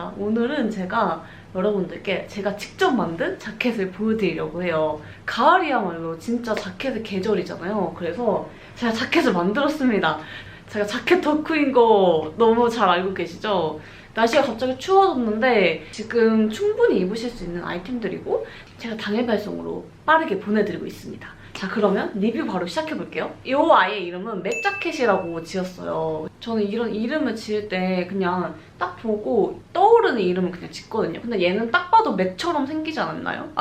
반갑습니다. 오늘은 제가 여러분들께 제가 직접 만든 자켓을 보여드리려고 해요. 가을이야말로 진짜 자켓의 계절이잖아요. 그래서 제가 자켓을 만들었습니다. 제가 자켓 덕후인 거 너무 잘 알고 계시죠? 날씨가 갑자기 추워졌는데 지금 충분히 입으실 수 있는 아이템들이고 제가 당일 발송으로 빠르게 보내드리고 있습니다. 자 그러면 리뷰 바로 시작해볼게요. 이 아이의 이름은 맥자켓이라고 지었어요. 저는 이런 이름을 지을 때 그냥 딱 보고 떠오르는 이름을 그냥 짓거든요. 근데 얘는 딱 봐도 맥처럼 생기지 않았나요?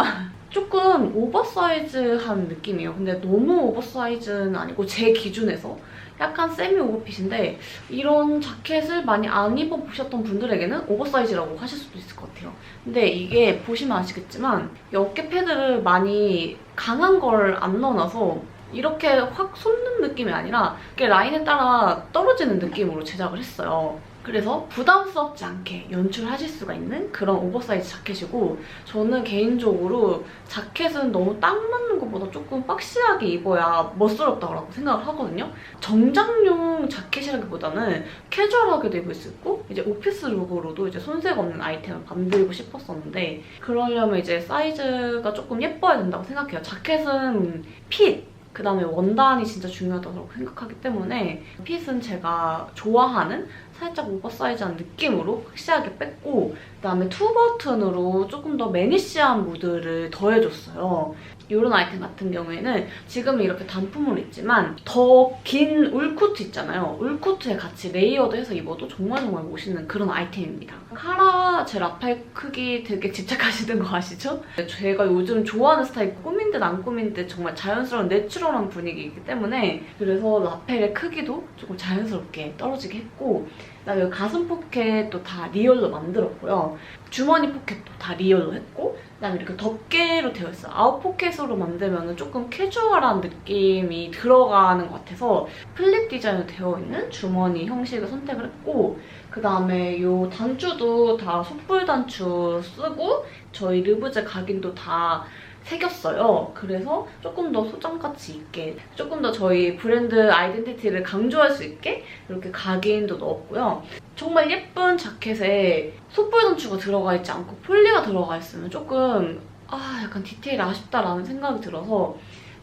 조금 오버사이즈한 느낌이에요. 근데 너무 오버사이즈는 아니고 제 기준에서 약간 세미 오버핏인데 이런 자켓을 많이 안 입어보셨던 분들에게는 오버사이즈라고 하실 수도 있을 것 같아요. 근데 이게 보시면 아시겠지만 이 어깨 패드를 많이 강한 걸 안 넣어놔서 이렇게 확 솟는 느낌이 아니라 이렇게 라인에 따라 떨어지는 느낌으로 제작을 했어요. 그래서 부담스럽지 않게 연출하실 수가 있는 그런 오버사이즈 자켓이고 저는 개인적으로 자켓은 너무 딱 맞는 것보다 조금 박시하게 입어야 멋스럽다고 생각을 하거든요. 정장용 자켓이라기보다는 캐주얼하게도 입을 수 있고 이제 오피스 룩으로도 이제 손색 없는 아이템을 만들고 싶었었는데 그러려면 이제 사이즈가 조금 예뻐야 된다고 생각해요. 자켓은 핏, 그 다음에 원단이 진짜 중요하다고 생각하기 때문에 핏은 제가 좋아하는 살짝 오버사이즈한 느낌으로 확실하게 뺐고 그 다음에 투 버튼으로 조금 더 매니시한 무드를 더해줬어요. 이런 아이템 같은 경우에는 지금 이렇게 단품으로 있지만 더 긴 울코트 있잖아요. 울코트에 같이 레이어드해서 입어도 정말 정말 멋있는 그런 아이템입니다. 카라 제 라팔 크기 되게 집착하시는 거 아시죠? 제가 요즘 좋아하는 스타일 꾸민 듯 안 꾸민 듯 정말 자연스러운 내추럴한 분위기이기 때문에 그래서 라펠의 크기도 조금 자연스럽게 떨어지게 했고 그다음에 여기 가슴 포켓도 다 리얼로 만들었고요. 주머니 포켓도 다 리얼로 했고 그다음에 이렇게 덮개로 되어 있어요. 아웃 포켓으로 만들면 조금 캐주얼한 느낌이 들어가는 것 같아서 플립 디자인으로 되어 있는 주머니 형식을 선택을 했고 그다음에 이 단추도 다 숯불 단추 쓰고 저희 르브제 각인도 다 새겼어요. 그래서 조금 더 소장가치 있게 조금 더 저희 브랜드 아이덴티티를 강조할 수 있게 이렇게 각인도 넣었고요. 정말 예쁜 자켓에 숯불 단추가 들어가 있지 않고 폴리가 들어가 있으면 조금 아 약간 디테일이 아쉽다라는 생각이 들어서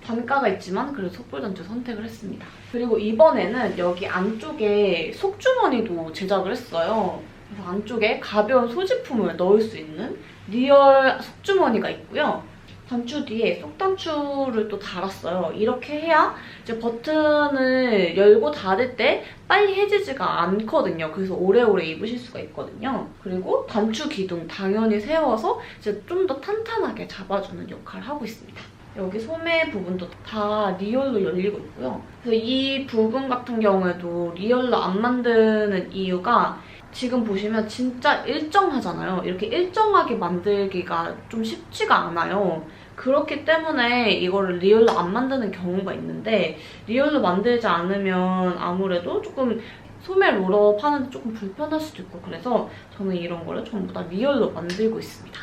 단가가 있지만 그래도 촛불 단추 선택을 했습니다. 그리고 이번에는 여기 안쪽에 속주머니도 제작을 했어요. 그래서 안쪽에 가벼운 소지품을 넣을 수 있는 리얼 속주머니가 있고요. 단추 뒤에 속단추를 또 달았어요. 이렇게 해야 이제 버튼을 열고 닫을 때 빨리 해지지가 않거든요. 그래서 오래오래 입으실 수가 있거든요. 그리고 단추 기둥 당연히 세워서 이제 좀 더 탄탄하게 잡아주는 역할을 하고 있습니다. 여기 소매 부분도 다 리얼로 열리고 있고요. 그래서 이 부분 같은 경우에도 리얼로 안 만드는 이유가 지금 보시면 진짜 일정하잖아요. 이렇게 일정하게 만들기가 좀 쉽지가 않아요. 그렇기 때문에 이거를 리얼로 안 만드는 경우가 있는데 리얼로 만들지 않으면 아무래도 조금 소매 롤업 하는데 조금 불편할 수도 있고 그래서 저는 이런 거를 전부 다 리얼로 만들고 있습니다.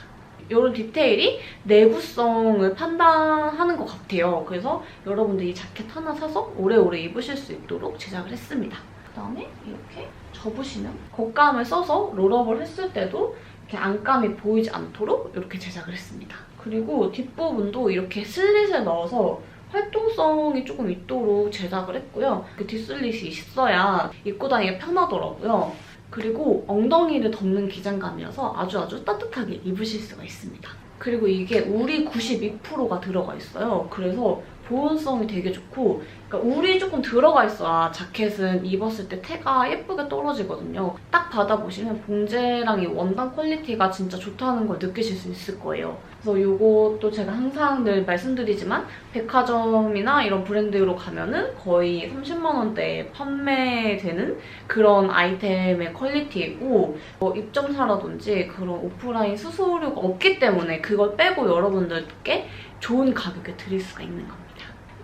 이런 디테일이 내구성을 판단하는 것 같아요. 그래서 여러분들 이 자켓 하나 사서 오래오래 입으실 수 있도록 제작을 했습니다. 그다음에 이렇게 접으시면 겉감을 써서 롤업을 했을 때도 이렇게 안감이 보이지 않도록 이렇게 제작을 했습니다. 그리고 뒷부분도 이렇게 슬릿을 넣어서 활동성이 조금 있도록 제작을 했고요. 그 뒷슬릿이 있어야 입고 다니기 편하더라고요. 그리고 엉덩이를 덮는 기장감이어서 아주 아주 따뜻하게 입으실 수가 있습니다. 그리고 이게 울이 92%가 들어가 있어요. 그래서 보온성이 되게 좋고 그러니까 울이 조금 들어가 있어야 자켓은 입었을 때 태가 예쁘게 떨어지거든요. 딱 받아보시면 봉제랑 이 원단 퀄리티가 진짜 좋다는 걸 느끼실 수 있을 거예요. 그래서 이것도 제가 항상 늘 말씀드리지만 백화점이나 이런 브랜드로 가면은 거의 30만 원대에 판매되는 그런 아이템의 퀄리티이고 뭐 입점사라든지 그런 오프라인 수수료가 없기 때문에 그걸 빼고 여러분들께 좋은 가격에 드릴 수가 있는 겁니다.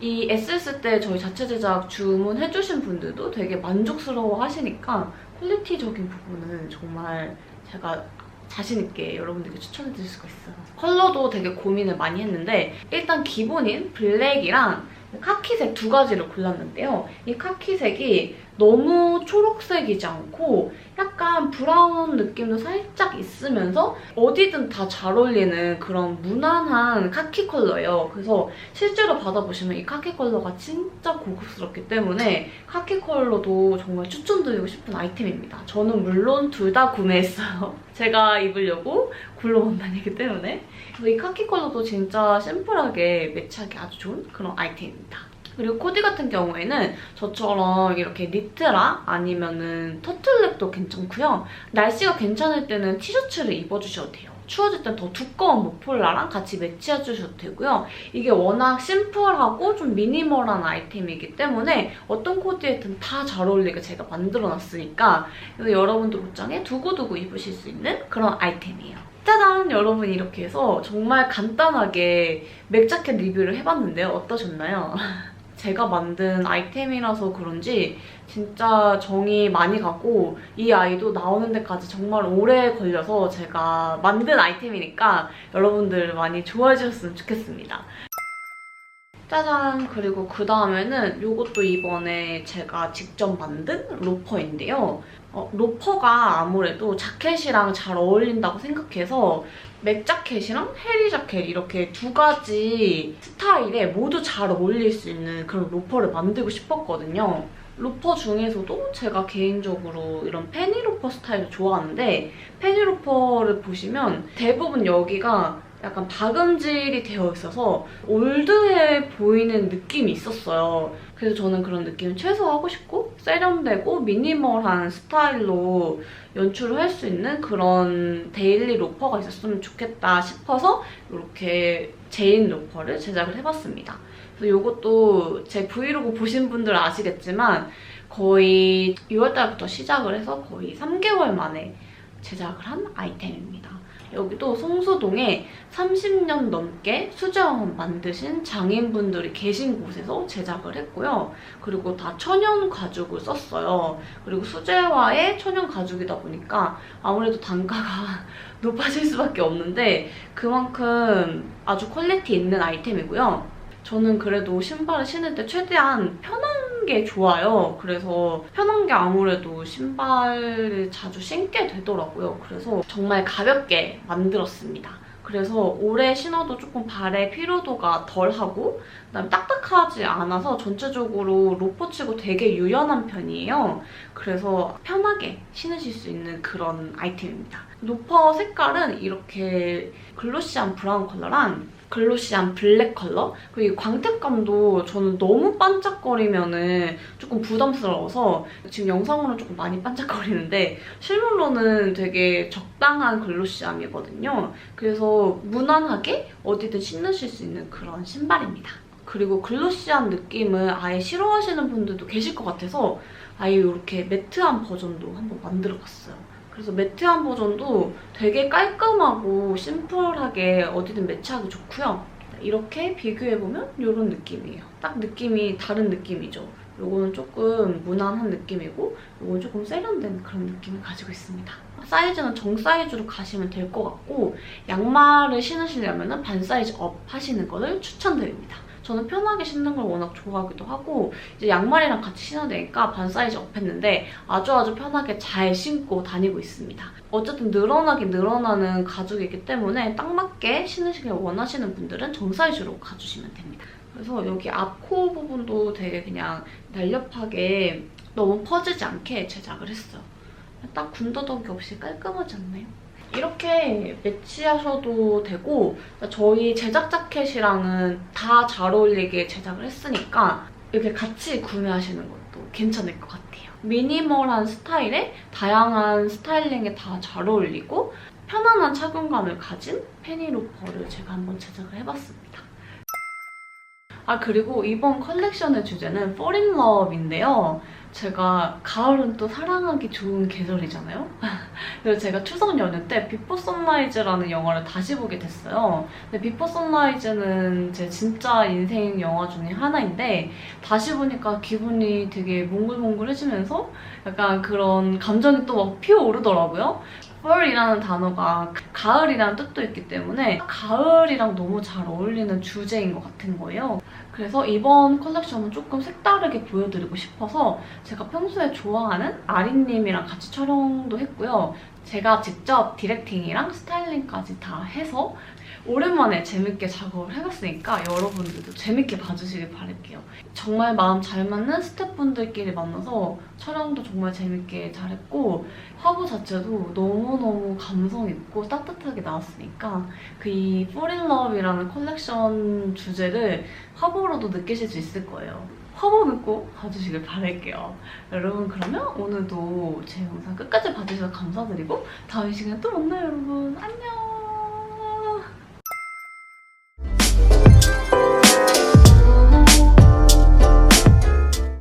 이 SS 때 저희 자체 제작 주문해주신 분들도 되게 만족스러워 하시니까 퀄리티적인 부분은 정말 제가 자신있게 여러분들께 추천해드릴 수가 있어요. 컬러도 되게 고민을 많이 했는데 일단 기본인 블랙이랑 카키색 두 가지를 골랐는데요. 이 카키색이 너무 초록색이지 않고 약간 브라운 느낌도 살짝 있으면서 어디든 다 잘 어울리는 그런 무난한 카키 컬러예요. 그래서 실제로 받아보시면 이 카키 컬러가 진짜 고급스럽기 때문에 카키 컬러도 정말 추천드리고 싶은 아이템입니다. 저는 물론 둘 다 구매했어요. 제가 입으려고 굴러온 다니기 때문에 그래서 이 카키 컬러도 진짜 심플하게 매치하기 아주 좋은 그런 아이템입니다. 그리고 코디 같은 경우에는 저처럼 이렇게 니트라 아니면은 터틀넥도 괜찮고요. 날씨가 괜찮을 때는 티셔츠를 입어주셔도 돼요. 추워질 땐 더 두꺼운 모폴라랑 같이 매치해주셔도 되고요. 이게 워낙 심플하고 좀 미니멀한 아이템이기 때문에 어떤 코디에든 다 잘 어울리게 제가 만들어놨으니까 여러분들 옷장에 두고두고 입으실 수 있는 그런 아이템이에요. 짜잔! 여러분 이렇게 해서 정말 간단하게 맥자켓 리뷰를 해봤는데요. 어떠셨나요? 제가 만든 아이템이라서 그런지 진짜 정이 많이 가고 이 아이도 나오는 데까지 정말 오래 걸려서 제가 만든 아이템이니까 여러분들 많이 좋아해 주셨으면 좋겠습니다. 짜잔! 그리고 그 다음에는 이것도 이번에 제가 직접 만든 로퍼인데요. 어, 로퍼가 아무래도 자켓이랑 잘 어울린다고 생각해서 맥 자켓이랑 헤리 자켓 이렇게 두 가지 스타일에 모두 잘 어울릴 수 있는 그런 로퍼를 만들고 싶었거든요. 로퍼 중에서도 제가 개인적으로 이런 페니 로퍼 스타일을 좋아하는데 페니 로퍼를 보시면 대부분 여기가 약간 박음질이 되어 있어서 올드해 보이는 느낌이 있었어요. 그래서 저는 그런 느낌을 최소화하고 싶고 세련되고 미니멀한 스타일로 연출을 할 수 있는 그런 데일리 로퍼가 있었으면 좋겠다 싶어서 이렇게 제인 로퍼를 제작을 해봤습니다. 그래서 이것도 제 브이로그 보신 분들 아시겠지만 거의 6월달부터 시작을 해서 거의 3개월 만에 제작을 한 아이템입니다. 여기도 성수동에 30년 넘게 수제화만 만드신 장인분들이 계신 곳에서 제작을 했고요. 그리고 다 천연 가죽을 썼어요. 그리고 수제화의 천연 가죽이다 보니까 아무래도 단가가 높아질 수밖에 없는데 그만큼 아주 퀄리티 있는 아이템이고요. 저는 그래도 신발을 신을 때 최대한 편한 게 좋아요. 그래서 편한 게 아무래도 신발을 자주 신게 되더라고요. 그래서 정말 가볍게 만들었습니다. 그래서 오래 신어도 조금 발의 피로도가 덜하고 그다음에 딱딱하지 않아서 전체적으로 로퍼치고 되게 유연한 편이에요. 그래서 편하게 신으실 수 있는 그런 아이템입니다. 로퍼 색깔은 이렇게 글로시한 브라운 컬러랑 글로시한 블랙 컬러? 그리고 이 광택감도 저는 너무 반짝거리면 조금 부담스러워서 지금 영상으로 조금 많이 반짝거리는데 실물로는 되게 적당한 글로시함이거든요. 그래서 무난하게 어디든 신으실 수 있는 그런 신발입니다. 그리고 글로시한 느낌을 아예 싫어하시는 분들도 계실 것 같아서 아예 이렇게 매트한 버전도 한번 만들어봤어요. 그래서 매트한 버전도 되게 깔끔하고 심플하게 어디든 매치하기 좋고요. 이렇게 비교해보면 이런 느낌이에요. 딱 느낌이 다른 느낌이죠. 이거는 조금 무난한 느낌이고 이건 조금 세련된 그런 느낌을 가지고 있습니다. 사이즈는 정 사이즈로 가시면 될 것 같고 양말을 신으시려면 반 사이즈 업 하시는 것을 추천드립니다. 저는 편하게 신는 걸 워낙 좋아하기도 하고 이제 양말이랑 같이 신어야 되니까 반 사이즈 업했는데 아주 아주 편하게 잘 신고 다니고 있습니다. 어쨌든 늘어나긴 늘어나는 가죽이기 때문에 딱 맞게 신으시길 원하시는 분들은 정 사이즈로 가주시면 됩니다. 그래서 여기 앞코 부분도 되게 그냥 날렵하게 너무 퍼지지 않게 제작을 했어요. 딱 군더더기 없이 깔끔하지 않나요? 이렇게 매치하셔도 되고 저희 제작 자켓이랑은 다 잘 어울리게 제작을 했으니까 이렇게 같이 구매하시는 것도 괜찮을 것 같아요. 미니멀한 스타일에 다양한 스타일링에 다 잘 어울리고 편안한 착용감을 가진 페니로퍼를 제가 한번 제작을 해봤습니다. 아 그리고 이번 컬렉션의 주제는 Fall in Love인데요. 제가 가을은 또 사랑하기 좋은 계절이잖아요? 그래서 제가 추석 연휴 때 비포 선라이즈라는 영화를 다시 보게 됐어요. 근데 비포 선라이즈는 제 진짜 인생 영화 중에 하나인데 다시 보니까 기분이 되게 몽글몽글해지면서 약간 그런 감정이 또 막 피어오르더라고요. Fall이라는 단어가 가을이라는 뜻도 있기 때문에 가을이랑 너무 잘 어울리는 주제인 것 같은 거예요. 그래서 이번 컬렉션은 조금 색다르게 보여드리고 싶어서 제가 평소에 좋아하는 아린님이랑 같이 촬영도 했고요. 제가 직접 디렉팅이랑 스타일링까지 다 해서 오랜만에 재밌게 작업을 해봤으니까 여러분들도 재밌게 봐주시길 바랄게요. 정말 마음 잘 맞는 스태프분들끼리 만나서 촬영도 정말 재밌게 잘했고 화보 자체도 너무너무 감성 있고 따뜻하게 나왔으니까 그이 Fall in Love이라는 컬렉션 주제를 화보로도 느끼실 수 있을 거예요. 화보는 꼭 봐주시길 바랄게요. 여러분 그러면 오늘도 제 영상 끝까지 봐주셔서 감사드리고 다음 시간에 또 만나요 여러분. 안녕!